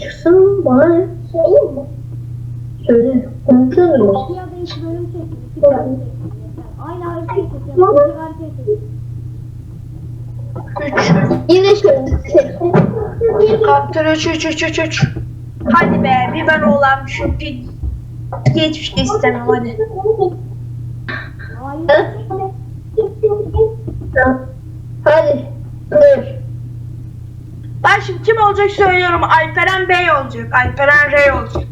Çıksın bana? Söyleyeyim mi? Söyle. Konuşuyoruz. Ya da iki bölüm iki bölüm çektim. Yeter. Aynı haritayı çekiyorum. Küçük haritayı çekiyorum. Yine şöyle. Kaptır 3 3 3 3 3. Hadi be bir ben oğlan şu. Hiçbir şey istemem hadi. Hayır. Hadi. Dur. Şimdi kim olacak söylüyorum. Alperen Bey olacak. Alperen Rey olacak.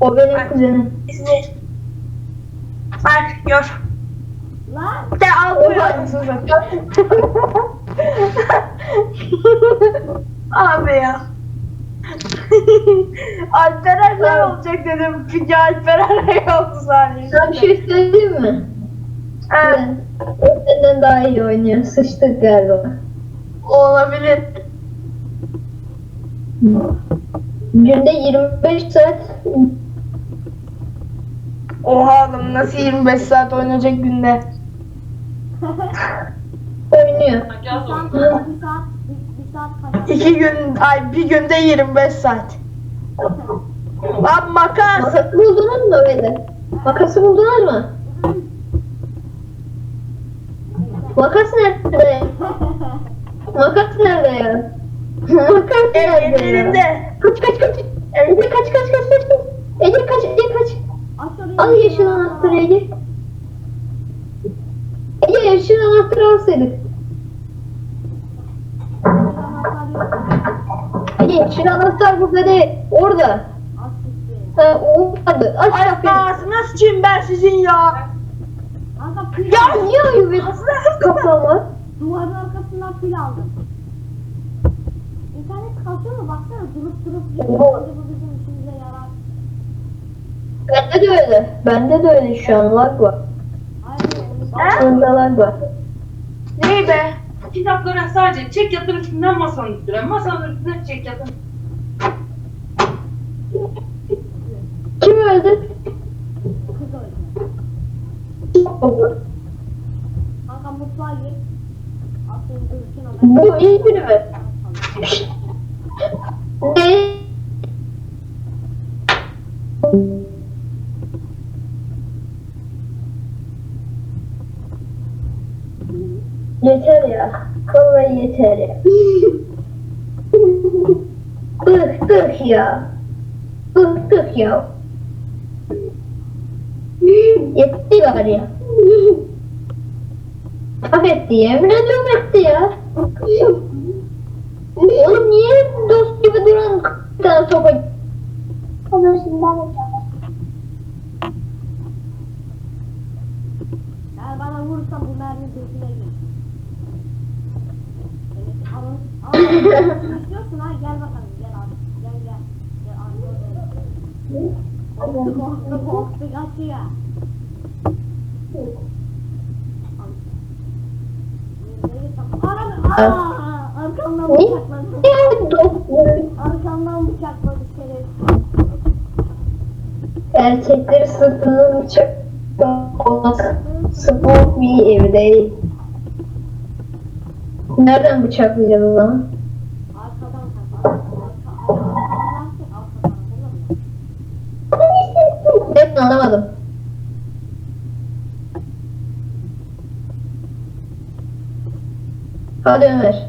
O benim kuzenim. İzle. Bak gör. Lan. De al buyur anasını satayım. Abi ya. Alperen Rey olacak dedim. Pigi Alperen Rey oldu saniye. Sana bir şey söyleyeyim mi? Evet, O senden daha iyi oynuyor. Sıçtık galiba. olabilir. Günde 25 saat Oha oğlum nasıl 25 saat oynayacak günde? oynuyor. Bir saat, bir saat, bir, bir saat kaçar. İki gün, ay bir günde 25 saat. Lan makas. Makası buldunuz mu öyle? Makası buldunuz mu? Makas nerede? Makas? Elinde. Kaç kaç kaç. Ece kaç kaç kaç kaç. kaç. Ece kaç Ece kaç. Al yeşil anahtarı Ece. Ece yeşil anahtarı alsaydık. Ece yeşil anahtar burada değil. Orada. Ha olmadı. Aç kapıyı. ağzına sıçayım ben sizin ya. Ya. Niye uyuyor bir kapama? Duvarın arkasından pil aldım. İnternet kasıyor mu? Baksana durup durup gidiyor. Bu bizim işimize yarar. Bende de öyle. Bende de öyle şu an lag var. He? Bende lag var. Ney be? Kitaplara sadece çek yatır üstünden masanın üstüne. Masanın üstüne çek yatır. Kim öldü? Kız öldü. Kanka mutfağa gir. Bu iyi biri mi? Ne? Yeter ya. Vallahi yeter ya. Bıktık ya. Bıktık ya. Yetti gari ya. Hak etti yemin ediyorum etti ya. Oğlum niye dost gibi duran bir tane topa Onu şimdi ben yapacağım. Eğer bana vurursa bu mermi gözüne gir. Evet, alın. Alın. İstiyorsun ha gel bakalım gel abi. Gel gel. Gel abi. Korktu korktu korktu kaçıyor. Al. Nereye tak- Anam- Aa, Arkamdan bıçakladı. Arkamdan bıçakladı şerefsiz. Erkekleri sırtını bıçak. Spor bir evde. Nereden bıçaklayacağız o zaman? Arkadan tak. Arka, arka, arkadan tak, arkadan. Olur mu? Ben anlamadım. Hadi Ömer.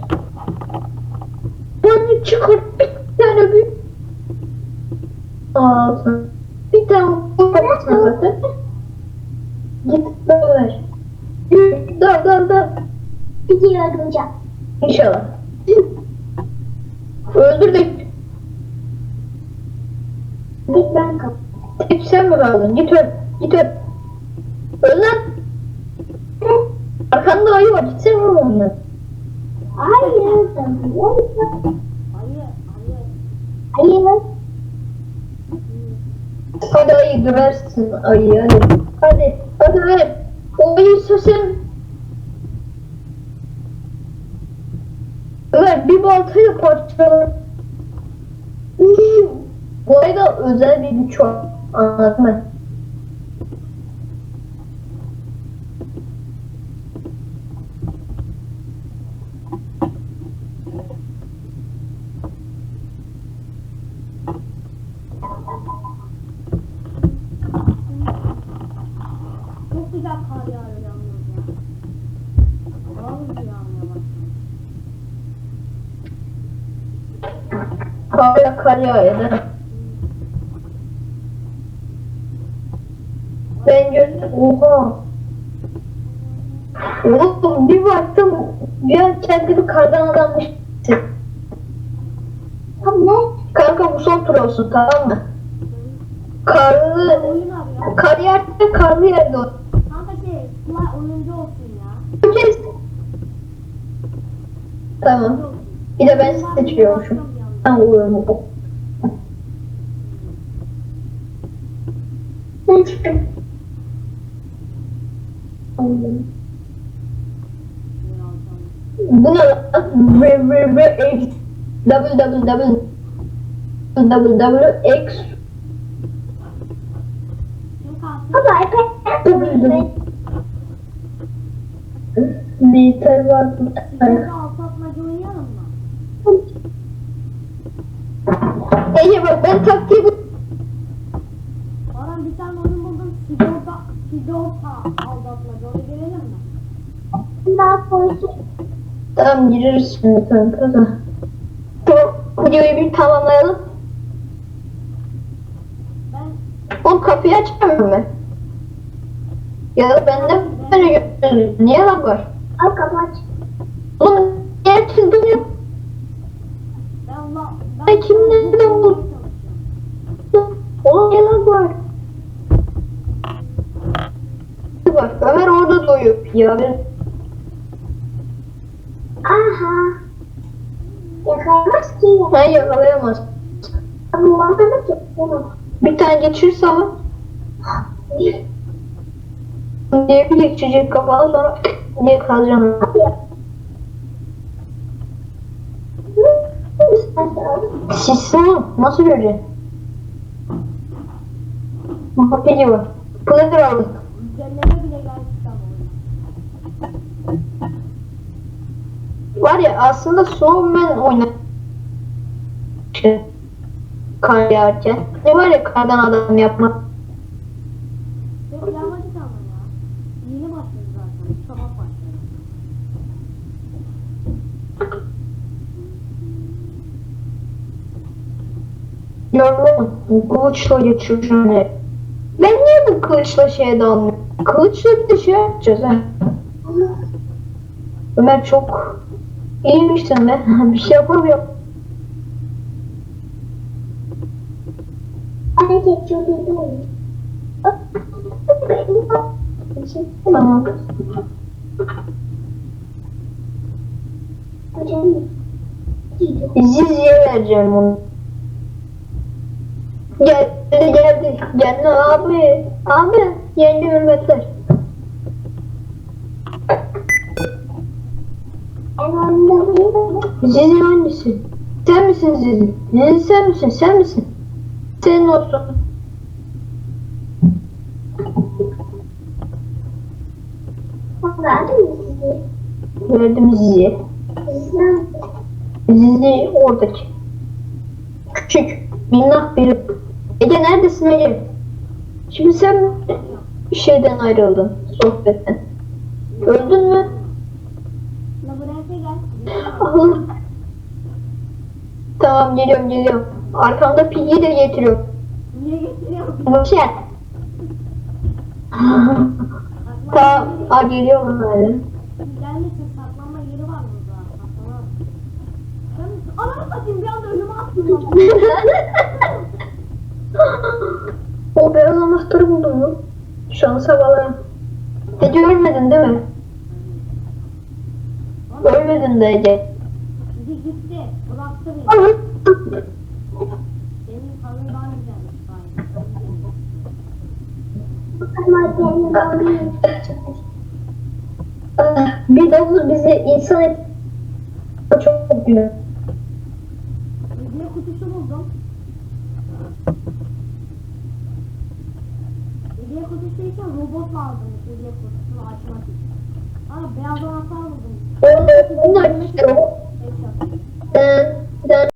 Çıkar bir tane bir. Ağzına. Bir tane kafasına zaten. Git Ömer. Yürü, Dal dal dal. Videoyu öldüreceğim. İnşallah. Öldürdük. Git ben kap. Tek sen mi kaldın? Git öl. Git öl. Öl lan. Arkanda ayı var. Gitsene vur onunla. Hayır. Hayır, Hayır. Hadi ayı döversin ayı hadi. Hadi. Hadi ver. O ayı sen. Ömer bir baltayla parçala. Bu ayda özel bir güç var. Anladın mi? Ben gördüm. Oha. Oğlum bir baktım bir an kendimi kardan adammış. Tamam? Kanka bu son tur olsun tamam mı? Karlı, Oyun arıyor. kar yerde karlı yerde olsun. Kanka şey, Fly oyuncu olsun ya. Kes. Tamam. Bir de ben seçiyormuşum. Ben uyuyorum. Double X Kim kalsın? Baba double Meter var burada. Ece bak ben taktiği bu. Baran bir tane buldum. Sidorta, Sidorta aldatmaca. Oraya gelelim mi? Daha koysun. Tamam gireriz şimdi kanka da. Bu videoyu bir tamamlayalım. Ben Oğlum kapıyı açamıyorum ben. Ya da bende böyle gösteriyor. Niye lan var? Al kapat. Oğlum niye çizdim ben la Ay, kim nereden buldu? Oğlum niye lan var? Bak Ömer orada doyuyor. Ya ben Aha. Yakalamaz ki. ben yakalayamaz. Ama anda ki. Bir tane geçirse ama diye bir geçecek kafalı sonra diye kalacağım. Sisli mi? Nasıl göreceksin? Muhabbeti var. Pleather aldık. Var ya aslında oynar. Şey, Kar yağarken. Ne var ya kardan adam yapmak. Çok yağmadık ama ya. Yeni başladı zaten. Sabah başladı. Yorulun. Kılıçla geçireceğim ne? Ben niye bu kılıçla şeye dalmıyorum? Kılıçla bir de şey yapacağız ha. Ömer çok iyiymişsin be. bir şey yapamıyorum. Hareket çok iyi değil. Tamam. Hocam. Zizi'ye vereceğim onu. Geldi geldi. Geldi abi. Abi. Yeni hürmetler. Zizi hangisi? Sen misin Zizi? Zizi sen misin? Sen misin? Senin olsun. Verdi mi sizi? Verdim. Sizden Zizi oradaki. Küçük. Minnak biri. Ege neredesin Ege? Şimdi sen şeyden ayrıldın. Sohbetten. Öldün mü? Tamam geliyorum geliyorum. Arkamda Piggy'yi de getiriyorum. Niye getiriyorsun? Boş ver. tamam. Aa geliyorum böyle. Gelmesin saklanma yeri var burada. Saklanma. Ben ananı satayım bir anda önüme attım. o beyaz anahtarı buldum mu? Şansa bağlayayım. Ege ölmedin değil mi? Ölmedin de Ege. Gitti gitti. Bıraktı beni. Senin kanın daha güzelmiş benim Bir davul bizi insan et. Çok günah. Hediye kutusu buldum. Hediye kutusu için robot lazım. Hediye kutusunu açmak için. Aa beyaz anahtar buldum. Onu, onu açtı.